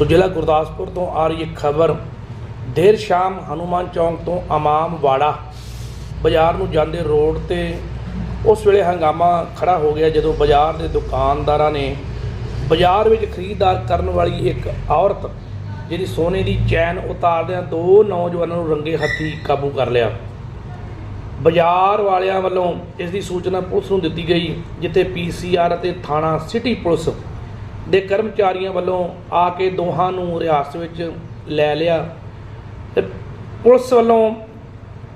ਸੋ ਜ਼ਿਲ੍ਹਾ ਗੁਰਦਾਸਪੁਰ ਤੋਂ ਆ ਰਹੀ ਇੱਕ ਖਬਰ। ਦੇਰ ਸ਼ਾਮ ਹਨੂਮਾਨ ਚੌਂਕ ਤੋਂ ਇਮਾਮ ਵਾੜਾ ਬਾਜ਼ਾਰ ਨੂੰ ਜਾਂਦੇ ਰੋਡ ਤੇ ਉਸ ਵੇਲੇ ਹੰਗਾਮਾ ਖੜਾ ਹੋ ਗਿਆ ਜਦੋਂ ਬਾਜ਼ਾਰ ਦੇ ਦੁਕਾਨਦਾਰਾਂ ਨੇ ਬਾਜ਼ਾਰ ਵਿੱਚ ਖਰੀਦਦਾਰ ਕਰਨ ਵਾਲੀ ਇੱਕ ਔਰਤ ਜਿਹੜੀ ਸੋਨੇ ਦੀ ਚੈਨ ਉਤਾਰਦਿਆਂ ਦੋ ਨੌਜਵਾਨਾਂ ਨੂੰ ਰੰਗੇ ਹੱਥੀ ਕਾਬੂ ਕਰ ਲਿਆ। ਬਾਜ਼ਾਰ ਵਾਲਿਆਂ ਵੱਲੋਂ ਇਸ ਦੀ ਸੂਚਨਾ ਪੁਲਿਸ ਨੂੰ ਦਿੱਤੀ ਗਈ, ਜਿੱਥੇ ਪੀਸੀਆਰ ਅਤੇ ਥਾਣਾ ਸਿਟੀ ਪੁਲਿਸ ਦੇ ਕਰਮਚਾਰੀਆਂ ਵੱਲੋਂ ਆ ਕੇ ਦੋਹਾਂ ਨੂੰ ਰਿਆਸਤ ਵਿੱਚ ਲੈ ਲਿਆ ਤੇ ਪੁਲਿਸ ਵੱਲੋਂ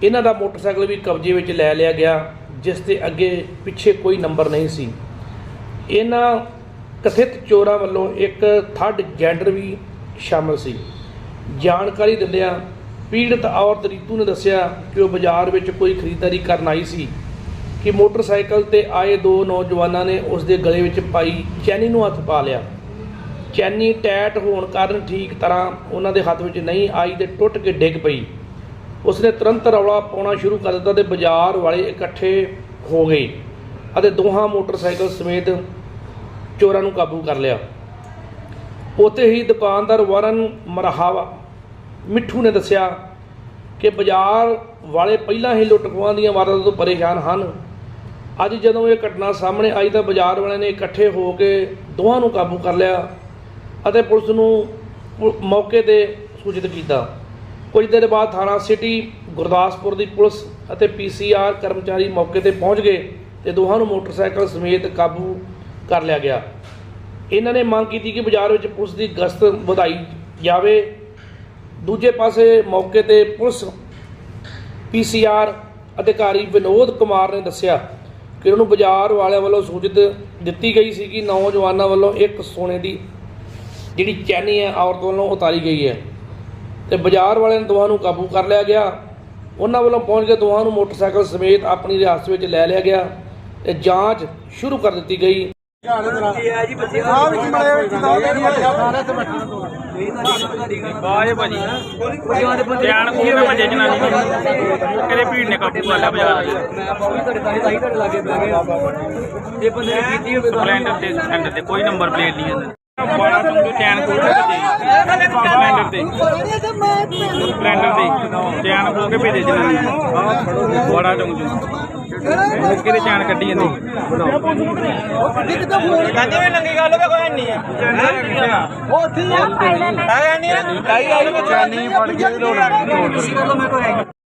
ਇਹਨਾਂ ਦਾ ਮੋਟਰਸਾਈਕਲ ਵੀ ਕਬਜ਼ੇ ਵਿੱਚ ਲੈ ਲਿਆ ਗਿਆ, ਜਿਸ ਦੇ ਅੱਗੇ ਪਿੱਛੇ ਕੋਈ ਨੰਬਰ ਨਹੀਂ ਸੀ। ਇਹਨਾਂ ਕਥਿਤ ਚੋਰਾਂ ਵੱਲੋਂ ਇੱਕ ਥਰਡ ਜੈਂਡਰ ਵੀ ਸ਼ਾਮਲ ਸੀ। ਜਾਣਕਾਰੀ ਦਿੰਦਿਆਂ ਪੀੜਤ ਔਰਤ ਰੀਤੂ ਨੇ ਦੱਸਿਆ ਕਿ ਉਹ ਬਾਜ਼ਾਰ ਵਿੱਚ ਕੋਈ ਖਰੀਦਦਾਰੀ ਕਰਨ ਆਈ ਸੀ। ਕਿ ਮੋਟਰਸਾਈਕਲ ਤੇ ਆਏ ਦੋ ਨੌਜਵਾਨਾਂ ਨੇ ਉਸ ਦੇ ਗਲੇ ਵਿੱਚ ਪਾਈ ਚੈਨੀ ਨੂੰ ਹੱਥ ਪਾ ਲਿਆ। ਚੈਨੀ ਟੈਟ ਹੋਣ ਕਾਰਨ ਠੀਕ ਤਰ੍ਹਾਂ ਉਹਨਾਂ ਦੇ ਹੱਥ ਵਿੱਚ ਨਹੀਂ ਆਈ ਤੇ ਟੁੱਟ ਕੇ ਡਿੱਗ ਪਈ। ਉਸਨੇ ਤੁਰੰਤ ਰੌਲਾ ਪਾਉਣਾ ਸ਼ੁਰੂ ਕਰ ਦਿੱਤਾ ਤੇ ਬਾਜ਼ਾਰ ਵਾਲੇ ਇਕੱਠੇ ਹੋ ਗਏ ਅਤੇ ਦੋਹਾਂ ਮੋਟਰਸਾਈਕਲ ਸਮੇਤ ਚੋਰਾਂ ਨੂੰ ਕਾਬੂ ਕਰ ਲਿਆ। ਉੱਥੇ ਹੀ ਦੁਕਾਨਦਾਰ ਵਰਨ ਮਰਹਾਵਾ ਮਿੱਠੂ ਨੇ ਦੱਸਿਆ ਕਿ ਬਾਜ਼ਾਰ ਵਾਲੇ ਪਹਿਲਾਂ ਹੀ ਲੁੱਟ ਦੀਆਂ ਵਾਰਦਾਤਾਂ ਤੋਂ ਪਰੇਸ਼ਾਨ ਹਨ। ਅੱਜ ਜਦੋਂ ਇਹ ਘਟਨਾ ਸਾਹਮਣੇ ਆਈ ਤਾਂ ਬਾਜ਼ਾਰ ਵਾਲਿਆਂ ਨੇ ਇਕੱਠੇ ਹੋ ਕੇ ਦੋਹਾਂ ਨੂੰ ਕਾਬੂ ਕਰ ਲਿਆ ਅਤੇ ਪੁਲਿਸ ਨੂੰ ਮੌਕੇ ਤੇ ਸੂਚਿਤ ਕੀਤਾ। ਕੁਝ ਦੇਰ ਬਾਅਦ ਥਾਣਾ ਸਿਟੀ, ਗੁਰਦਾਸਪੁਰ ਦੀ ਪੁਲਿਸ ਅਤੇ ਪੀਸੀਆਰ ਕਰਮਚਾਰੀ ਮੌਕੇ ਤੇ ਪਹੁੰਚ ਗਏ ਤੇ ਦੋਹਾਂ ਨੂੰ ਮੋਟਰਸਾਈਕਲ ਸਮੇਤ ਕਾਬੂ ਕਰ ਲਿਆ ਗਿਆ। ਇਹਨਾਂ ਨੇ ਮੰਗ ਕੀਤੀ ਕਿ ਬਾਜ਼ਾਰ ਵਿੱਚ ਪੁਲਿਸ ਦੀ ਗਸ਼ਤ ਵਧਾਈ ਜਾਵੇ। ਦੂਜੇ ਪਾਸੇ ਮੌਕੇ ਤੇ ਪੁਲਿਸ ਪੀਸੀਆਰ ਅਧਿਕਾਰੀ ਵਿਨੋਦ ਕੁਮਾਰ ਨੇ ਦੱਸਿਆ ਕਿ ਉਹਨੂੰ ਬਾਜ਼ਾਰ ਵਾਲਿਆਂ ਵੱਲੋਂ ਸੂਚਿਤ ਦਿੱਤੀ ਗਈ ਸੀ ਕਿ ਨੌਜਵਾਨਾਂ ਵੱਲੋਂ ਇੱਕ ਸੋਨੇ ਦੀ ਜਿਹੜੀ ਚੈਨੀ ਹੈ ਔਰਤ ਵੱਲੋਂ ਉਤਾਰੀ ਗਈ ਹੈ। ਤੇ ਬਾਜ਼ਾਰ ਵਾਲਿਆਂ ਨੇ ਦੋਹਾਂ ਨੂੰ ਕਾਬੂ ਕਰ ਲਿਆ ਗਿਆ। ਉਹਨਾਂ ਵੱਲੋਂ ਪਹੁੰਚ ਕੇ ਦੋਹਾਂ ਨੂੰ ਮੋਟਰਸਾਈਕਲ ਸਮੇਤ ਆਪਣੀ ਰਿਆਸਤ ਵਿੱਚ ਲੈ ਲਿਆ ਗਿਆ ਤੇ ਜਾਂਚ ਸ਼ੁਰੂ ਕਰ ਦਿੱਤੀ ਗਈ। ਬਾਏ ਭਾਜੀ। ਧਿਆਨ ਕੋਈ ਨਾ ਭਜੇ। ਜਨਾਨੀ ਨੂੰ ਕਿਹੜੇ ਭੀੜ ਨੇ ਕਾਬੂ ਕਰ ਲਿਆ ਬਾਜ਼ਾਰ ਜੇ ਸਪਲੈਂਡਰ ਤੇ ਸਪਲੈਂਡਰ ਤੇ ਕੋਈ ਨੰਬਰ ਪਲੇਟ ਨਹੀਂ ਹੈ। ਬੜਾ ਤੁਮ ਚੈਨ ਕੋਲ ਭੇਜੇ ਸਪਲੈਂਡਰ ਤੇ ਸਪਲੈਂਡਰ ਤੇ ਚੈਨ ਕੋਲ ਕੇ ਭੇਜੇ ਜਨਾਨੀ ਨੂੰ। ਬੜਾ ਤੁਮ ਮੁੱਕੇ ਦੇ ਚੈਨ ਕੱਢੀ ਜਾਂਦੀ? ਕਹਿੰਦੇ ਵੀ ਨੰਗੀ ਗੱਲ ਤਾਂ ਕੋਈ ਨਹੀਂ ਹੈ। ਹੈ। ਨਹੀਂ ਕਾਈ ਆਈ ਚੈਨੀ ਫੜ ਕੇ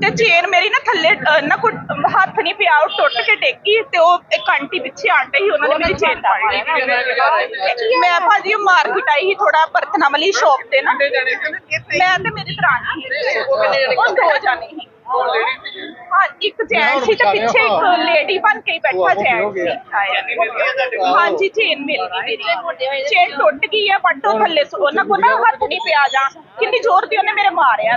ਤੇ ਚੇਨ ਮੇਰੀ ਨਾ ਥੱਲੇ ਨਾ ਕੋਈ ਹੱਥ ਨਹੀਂ ਪਿਆ ਉਹ ਟੁੱਟ ਕੇ ਡੇਗੀ ਤੇ ਉਹ ਇੱਕ ਆਂਟੀ ਪਿੱਛੇ ਆਂਟੇ ਸੀ ਉਹਨਾਂ ਨੇ ਮੇਰੀ ਚੇਨ ਫੜ ਲਈ ਮੈਂ ਭਾਜੀ ਮਾਰਕੀਟ ਆਈ ਸੀ ਥੋੜਾ ਬਰਤਨਾਂ ਵਾਲੀ ਸ਼ੌਪ ਤੇ ਨਾ। ਮੈਂ ਤੇ ਮੇਰੀ ਦਰਾਣੀ ਉਹ ਦੋ ਜਾਣੇ ਸੀ। ਹਾਂ ਇੱਕ ਜੈਂਟ ਸੀ ਤੇ ਪਿੱਛੇ ਇੱਕ ਲੇਡੀ ਬਣ ਕੇ ਹੀ ਬੈਠਾ ਜੈਂਟ ਸੀ। ਹਾਂਜੀ ਚੇਨ ਮਿਲ ਗਈ ਮੇਰੀ। ਚੇਨ ਟੁੱਟ ਗਈ ਹੈ ਬਟ ਉਹ ਥੱਲੇ ਸੋ- ਉਹਨਾਂ ਕੋ ਨਾ ਹੱਥ ਨਹੀਂ ਪਿਆ ਜਾ। ਕਿੰਨੀ ਜ਼ੋਰ ਦੀ ਉਹਨੇ ਮੇਰੇ ਮਾਰਿਆ।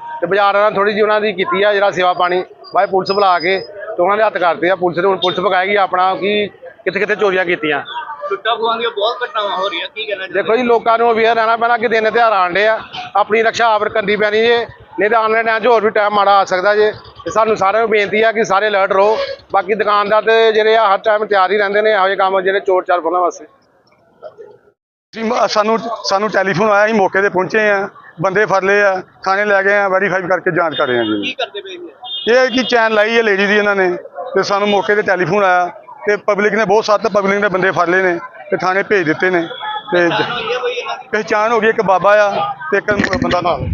ਤੇ ਬਾਜ਼ਾਰ ਵਾਲਿਆਂ ਥੋੜੀ ਜਿਹੀ ਉਹਨਾਂ ਦੀ ਕੀਤੀ ਆ ਜਿਹੜਾ ਸੇਵਾ ਪਾਣੀ। ਬਾਈ ਪੁਲਿਸ ਬੁਲਾ ਕੇ ਤੇ ਉਹਨਾਂ ਦੇ ਹੱਥ ਕਰਤੇ ਆ। ਪੁਲਿਸ ਨੇ ਹੁਣ ਪੁਲਿਸ ਪਕਾਏਗੀ ਆਪਣਾ ਕਿ ਕਿੱਥੇ ਕਿੱਥੇ ਚੋਰੀਆਂ ਕੀਤੀਆਂ। ਲੁੱਟਾਂ ਖੋਹਾਂ ਦੀਆਂ ਬਹੁਤ ਘਟਨਾਵਾਂ ਹੋ ਰਹੀਆਂ। ਕੀ ਕਹਿਣਾ ਦੇਖੋ ਜੀ ਲੋਕਾਂ ਨੂੰ ਅਵੇਅਰ ਰਹਿਣਾ ਪੈਣਾ ਕਿ ਦਿਨ ਤਿਉਹਾਰ ਆਂਡੇ ਆ। ਆਪਣੀ ਰਕਸ਼ਾ ਆਪ ਕਰਨੀ ਪੈਣੀ ਜੇ। ਨਹੀਂ ਤਾਂ ਆਉਣ ਵਾਲੇ ਟਾਈਮ 'ਚ ਹੋਰ ਵੀ ਟਾਈਮ ਮਾੜਾ ਆ ਸਕਦਾ ਜੇ। ਤੇ ਸਾਨੂੰ ਸਾਰਿਆਂ ਨੂੰ ਬੇਨਤੀ ਆ ਕਿ ਸਾਰੇ ਅਲਰਟ ਰਹੋ। ਬਾਕੀ ਦੁਕਾਨਦਾਰ ਤੇ ਜਿਹੜੇ ਆ ਹਰ ਟਾਈਮ ਤਿਆਰ ਹੀ ਰਹਿੰਦੇ ਨੇ। ਇਹੋ ਜਿਹੇ ਕੰਮ ਜਿਹੜੇ ਚੋਰ ਚਾਰ ਫੜਨ ਵਾਸਤੇ। ਸਾਨੂੰ ਸਾਨੂੰ ਟੈਲੀਫੋਨ ਆਇਆ ਅਸੀਂ ਮੌਕੇ ਤੇ ਪਹੁੰਚੇ ਆ। ਬੰਦੇ ਫੜ ਲਏ ਆ ਥਾਣੇ ਲੈ ਗਏ ਆ ਵੈਰੀਫਾਈ ਕਰਕੇ ਜਾਂਚ ਕਰ ਰਹੇ ਆ ਜੀ। ਕੀ ਕਰਦੇ ਪਏ ਇਹ ਹੈ ਕਿ ਚੈਨ ਲਾਈ ਹੈ ਲੇਡੀ ਦੀ ਇਹਨਾਂ ਨੇ ਤੇ ਸਾਨੂੰ ਮੌਕੇ ਤੇ ਟੈਲੀਫੋਨ ਆਇਆ ਤੇ ਪਬਲਿਕ ਨੇ ਬਹੁਤ ਸੱਤ ਪਬਲਿਕ ਨੇ ਬੰਦੇ ਫੜ ਲਏ ਨੇ ਤੇ ਥਾਣੇ ਭੇਜ ਦਿੱਤੇ ਨੇ ਤੇ ਪਹਿਚਾਣ ਹੋ ਗਈ ਇੱਕ ਬਾਬਾ ਆ ਤੇ ਇੱਕ ਬੰਦਾ ਨਾਲ।